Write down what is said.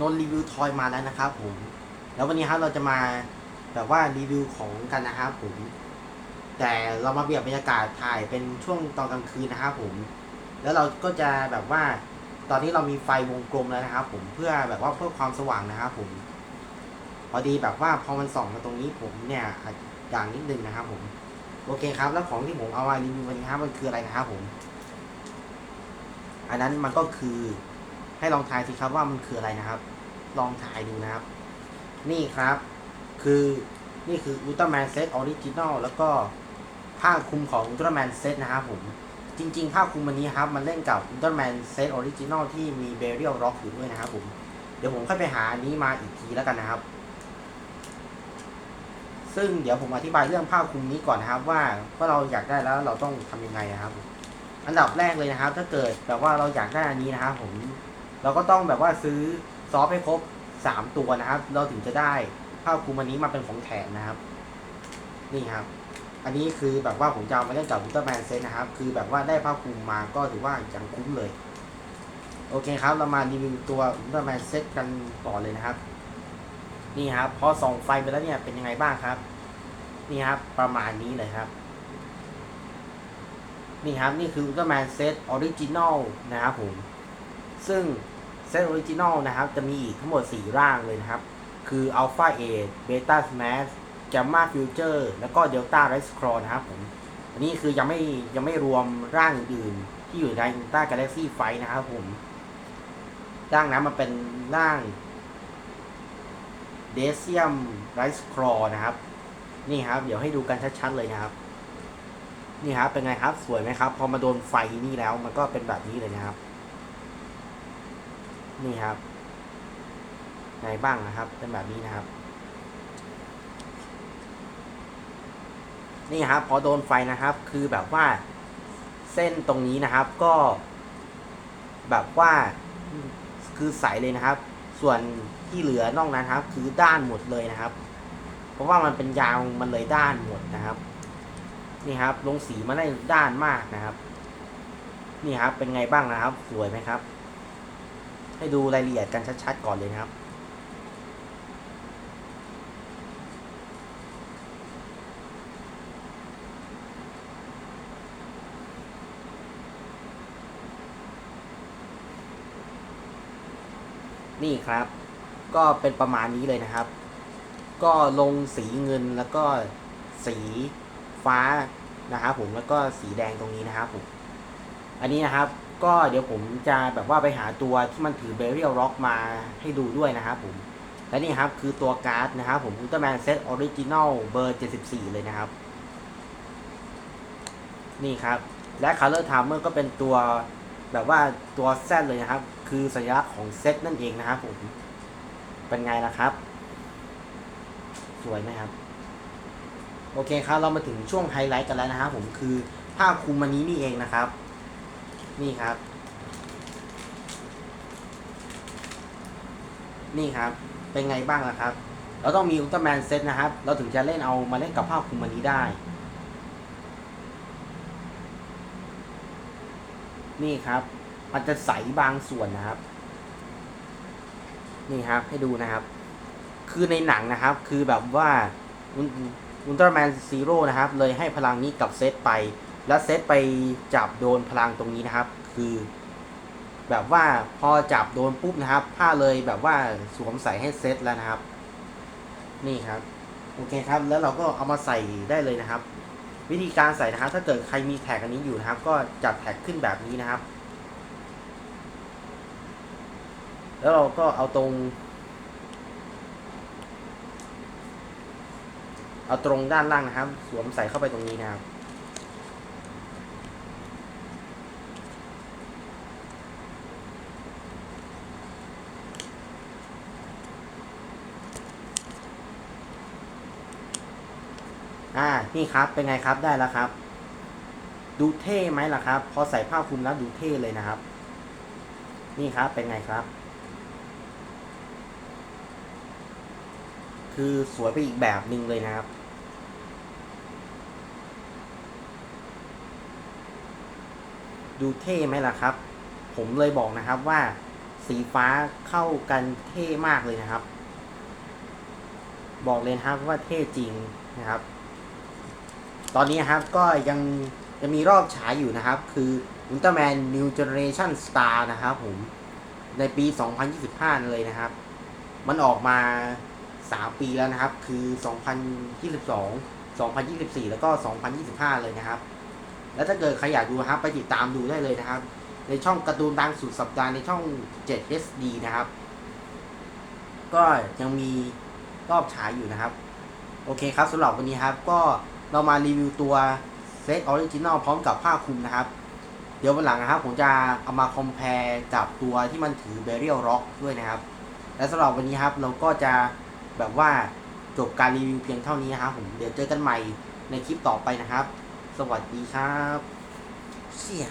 นนรีวิวทอยมาแล้วนะครับผม แล้ววันนี้ครับเราจะมาแบบว่ารีวิวของกันนะครับผม แต่เรามาเบียนบรรยากาศถ่ายเป็นช่วงตอนกลางคืนนะครับผม แล้วเราก็จะแบบว่า ตอนนี้เรามีไฟวงกลมแล้วนะครับ ผมเพื่อแบบว่าเพื่อความสว่างนะครับผม พอดีแบบว่าพอมันส่องมาตรงนี้ผมเนี่ยอาจอย่างนิดนึงนะครับผมโอเคครับ แล้วของที่ผมเอามารีวิววันนี้ครับมันคืออะไรนะครับผม อันนั้นมันก็คือ ให้ลองทายสิครับว่ามันคืออะไรนะครับ ลองทายดูนะครับ นี่ครับ คือนี่คืออุลตร้าแมนเซตออริจินอลแล้วก็ผ้าคลุมของอุลตร้าแมนเซตนะครับผม จริง ๆ ผ้าคลุมวันนี้ครับ มันเล่นกับอุลตร้าแมนเซตออริจินอลที่มีเบเรียลร็อกอยู่ด้วยนะครับผม เดี๋ยวผมค่อยไปหาอันนี้มาอีกทีแล้วกันนะครับ ซึ่งเดี๋ยวผมอธิบายเรื่องผ้าคลุมนี้ก่อนนะครับ ว่าว่าเราอยากได้แล้วเราต้องทำยังไงนะครับ อันดับแรกเลยนะครับ ถ้าเกิดแบบว่าเราอยากได้อันนี้นะครับผม เราก็ต้องแบบว่าซื้อซอฟให้ครบสามตัวนะครับ เราถึงจะได้ผ้าคลุมอันนี้มาเป็นของแถมนะครับ นี่ครับ อันนี้คือแบบว่าผมจะเอามาเล่นกับอุลตร้าแมนเซตนะครับ คือแบบว่าได้ผ้าคลุมมาก็ถือว่าย่างคุ้มเลย โอเคครับ เรามารีวิวตัวอุลตร้าแมนเซตกันต่อเลยนะครับ นี่ครับ พอส่องไฟไปแล้วเนี่ยเป็นยังไงบ้างครับ นี่ครับ ประมาณนี้เลยครับนี่ครับ นี่คืออุลตร้าแมนเซตออริจินอลนะครับผม ซึ่งเซตออริจินอลนะครับจะมีอีกทั้งหมด 4 ร่างเลยนะครับ คือ Alpha 8 Beta Smash Gamma Future แล้วก็ Delta Rise Crawl นะครับผม อันนี้คือยังไม่ยังไม่รวมร่างอื่นๆที่อยู่ใน Ultra Galaxy Fight นะครับผม ร่างนั้นมันเป็นร่าง d e c i u m Rise Crawl นะครับ นี่ครับ เดี๋ยวให้ดูกันชัดๆเลยนะครับ นี่ครับเป็นไงครับสวยไหมครับ พอมาโดนไฟนี่แล้วมันก็เป็นแบบนี้เลยนะครับ นี่ครับไงบ้างนะครับ เป็นแบบนี้นะครับ นี่ครับพอโดนไฟนะครับ คือแบบว่าเส้นตรงนี้นะครับก็ แบบว่าคือใสเลยนะครับ ส่วนที่เหลือนอกนั้นครับ คือด้านหมดเลยนะครับ เพราะว่ามันเป็นยาวมันเลยด้านหมดนะครับ นี่ครับ ลงสีมาได้ด้านมากนะครับ นี่ครับเป็นไงบ้างนะครับ สวยไหมครับ ให้ดูรายละเอียดกันชัดๆก่อนเลยนะครับ นี่ครับ ก็เป็นประมาณนี้เลยนะครับ ก็ลงสีเงินแล้วก็สีฟ้านะครับผมแล้วก็สีแดงตรงนี้นะครับผมอันนี้นะครับ ก็เดี๋ยวผมจะแบบว่าไปหาตัวที่มันถือเบเรียลร็อกมาให้ดูด้วยนะครับผม และนี่ครับคือตัวการ์ดนะครับผมอุลตร้าแมนเซตออริจินอลเบอร์ 74 เลยนะครับ นี่ครับ และ Color Timer ก็เป็นตัวแบบว่าตัวแซดเลยนะครับ คือสัญลักษณ์ของเซตนั่นเองนะครับผม เป็นไงล่ะครับ สวยไหมครับ โอเคครับ เรามาถึงช่วงไฮไลท์กันแล้วนะครับผมคือผ้าคลุมมันนี้นี่เองนะครับ นี่ครับ นี่ครับ เป็นไงบ้างล่ะครับ เราต้องมีอุลตร้าแมนเซตนะครับ เราถึงจะเล่นเอามาเล่นกับผ้าคลุมมันนี้ได้ นี่ครับ มันจะใสบางส่วนนะครับ นี่ครับให้ดูนะครับ คือในหนังนะครับ คือแบบว่าอุลตร้าแมนซีโร่นะครับ เลยให้พลังนี้กับเซตไป แล้วเซตไปจับโดนพลังตรงนี้นะครับ คือ แบบว่าพอจับโดนปุ๊บนะครับ ผ้าเลยแบบว่าสวมใส่ให้เซตแล้วนะครับ นี่ครับโอเคครับ แล้วเราก็เอามาใส่ได้เลยนะครับ วิธีการใส่นะครับ ถ้าเกิดใครมีแท็กอันนี้อยู่นะครับ ก็จัดแท็กขึ้นแบบนี้นะครับ แล้วเราก็เอาตรง เอาตรงด้านล่างนะครับ สวมใส่เข้าไปตรงนี้นะครับ อ่า นี่ครับเป็นไงครับได้แล้วครับ ดูเท่ไหมล่ะครับ พอใส่ผ้าคลุมแล้วดูเท่เลยนะครับ นี่ครับเป็นไงครับ คือสวยไปอีกแบบหนึ่งเลยนะครับดูเท่ไหมล่ะครับ ผมเลยบอกนะครับว่าสีฟ้าเข้ากันเท่มากเลยนะครับ บอกเลยครับว่าเท่จริงนะครับ ตอนนี้ครับก็ยังจะมีรอบฉายอยู่นะครับ คือ Ultraman New Generation Star นะครับผมในปี 2025 เลยนะครับ มันออกมา 3 ปีแล้วนะครับ คือ 2022 2024 แล้วก็ 2025 เลยนะครับ แล้วถ้าเกิดใครอยากดูครับ ไปติดตามดูได้เลยนะครับ ในช่องการ์ตูนดังสุดสัปดาห์ในช่อง7 SD นะครับ ก็ยังมีรอบฉายอยู่นะครับ โอเคครับสำหรับวันนี้ครับก็ เรามารีวิวตัวเซ็ตออริจินอลพร้อมกับผ้าคลุมนะครับ เดี๋ยววันหลังนะครับ ผมจะเอามาคอมเพลกับตัวที่มันถือเบรียลร็อกด้วยนะครับ และสำหรับวันนี้ครับเราก็จะแบบว่าจบการรีวิวเพียงเท่านี้นะครับผมเดี๋ยวเจอกันใหม่ในคลิปต่อไปนะครับ สวัสดีครับ เสี่ย